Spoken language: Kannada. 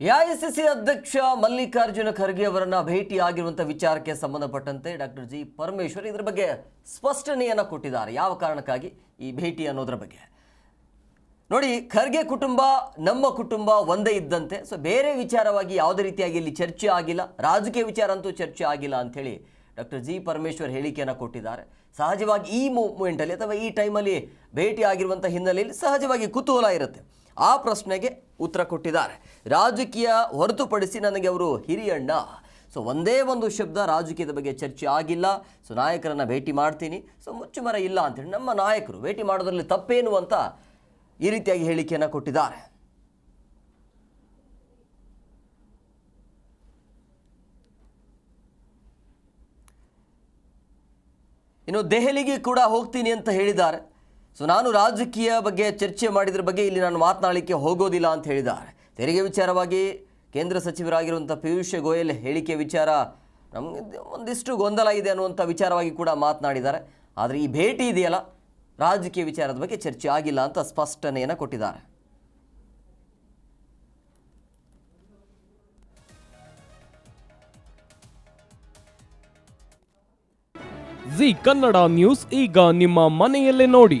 ಎಐಸಿಸಿ ಅಧ್ಯಕ್ಷ ಮಲ್ಲಿಕಾರ್ಜುನ ಖರ್ಗೆ ಅವರನ್ನ ಭೇಟಿಯಾಗಿರುವಂಥ ವಿಚಾರಕ್ಕೆ ಸಂಬಂಧಪಟ್ಟಂತೆ ಡಾಕ್ಟರ್ ಜಿ ಪರಮೇಶ್ವರ್ ಇದರ ಬಗ್ಗೆ ಸ್ಪಷ್ಟನೆಯನ್ನು ಕೊಟ್ಟಿದ್ದಾರೆ. ಯಾವ ಕಾರಣಕ್ಕಾಗಿ? ಈ ಭೇಟಿ ಅನ್ನೋದ್ರ ಬಗ್ಗೆ. ನೋಡಿ, ಖರ್ಗೆ ಕುಟುಂಬ, ನಮ್ಮ ಕುಟುಂಬ ಒಂದೇ ಇದ್ದಂತೆ ಸೊ ಬೇರೆ ವಿಚಾರವಾಗಿ ಯಾವುದೇ ರೀತಿಯಾಗಿ ಇಲ್ಲಿ ಚರ್ಚೆ ಆಗಿಲ್ಲ. ರಾಜಕೀಯ ವಿಚಾರ ಅಂತೂ ಚರ್ಚೆ ಆಗಿಲ್ಲ ಅಂಥೇಳಿ ಡಾಕ್ಟರ್ ಜಿ ಪರಮೇಶ್ವರ್ ಹೇಳಿಕೆಯನ್ನು ಕೊಟ್ಟಿದ್ದಾರೆ. ಸಹಜವಾಗಿ ಈ ಮೂಮೆಂಟಲ್ಲಿ ಅಥವಾ ಈ ಟೈಮಲ್ಲಿ ಭೇಟಿ ಆಗಿರುವಂಥ ಹಿನ್ನೆಲೆಯಲ್ಲಿ ಸಹಜವಾಗಿ ಕುತೂಹಲ ಇರುತ್ತೆ. ಆ ಪ್ರಶ್ನೆಗೆ ಉತ್ತರ ಕೊಟ್ಟಿದ್ದಾರೆ. ರಾಜಕೀಯ ಹೊರತುಪಡಿಸಿ ನನಗೆ ಅವರು ಹಿರಿಯಣ್ಣ ಸೊ ಒಂದೇ ಒಂದು ಶಬ್ದ ರಾಜಕೀಯದ ಬಗ್ಗೆ ಚರ್ಚೆ ಆಗಿಲ್ಲ. ಸೊ ನಾಯಕರನ್ನು ಭೇಟಿ ಮಾಡ್ತೀನಿ. ಸೊ ಮುಚ್ಚುಮರ ಇಲ್ಲ ಅಂತೇಳಿ ನಮ್ಮ ನಾಯಕರು ಭೇಟಿ ಮಾಡೋದ್ರಲ್ಲಿ ತಪ್ಪೇನು ಅಂತ ಈ ರೀತಿಯಾಗಿ ಹೇಳಿಕೆಯನ್ನು ಕೊಟ್ಟಿದ್ದಾರೆ. ಇನ್ನು ದೆಹಲಿಗೆ ಕೂಡ ಹೋಗ್ತೀನಿ ಅಂತ ಹೇಳಿದ್ದಾರೆ. ಸೊ ನಾನು ರಾಜಕೀಯ ಬಗ್ಗೆ ಚರ್ಚೆ ಮಾಡಿದ್ರ ಬಗ್ಗೆ ಇಲ್ಲಿ ನಾನು ಮಾತನಾಡಲಿಕ್ಕೆ ಹೋಗೋದಿಲ್ಲ ಅಂತ ಹೇಳಿದ್ದಾರೆ. ತೆರಿಗೆ ವಿಚಾರವಾಗಿ ಕೇಂದ್ರ ಸಚಿವರಾಗಿರುವಂಥ ಪಿಯೂಷ್ ಗೋಯಲ್ ಹೇಳಿಕೆ ವಿಚಾರ ನಮಗೆ ಒಂದಿಷ್ಟು ಗೊಂದಲ ಇದೆ ಅನ್ನುವಂಥ ವಿಚಾರವಾಗಿ ಕೂಡ ಮಾತನಾಡಿದ್ದಾರೆ. ಆದರೆ ಈ ಭೇಟಿ ಇದೆಯಲ್ಲ, ರಾಜಕೀಯ ವಿಚಾರದ ಬಗ್ಗೆ ಚರ್ಚೆ ಆಗಿಲ್ಲ ಅಂತ ಸ್ಪಷ್ಟನೆಯನ್ನು ಕೊಟ್ಟಿದ್ದಾರೆ. ಜಿ ಕನ್ನಡ ನ್ಯೂಸ್ ಈಗ ನಿಮ್ಮ ಮನೆಯಲ್ಲೇ ನೋಡಿ.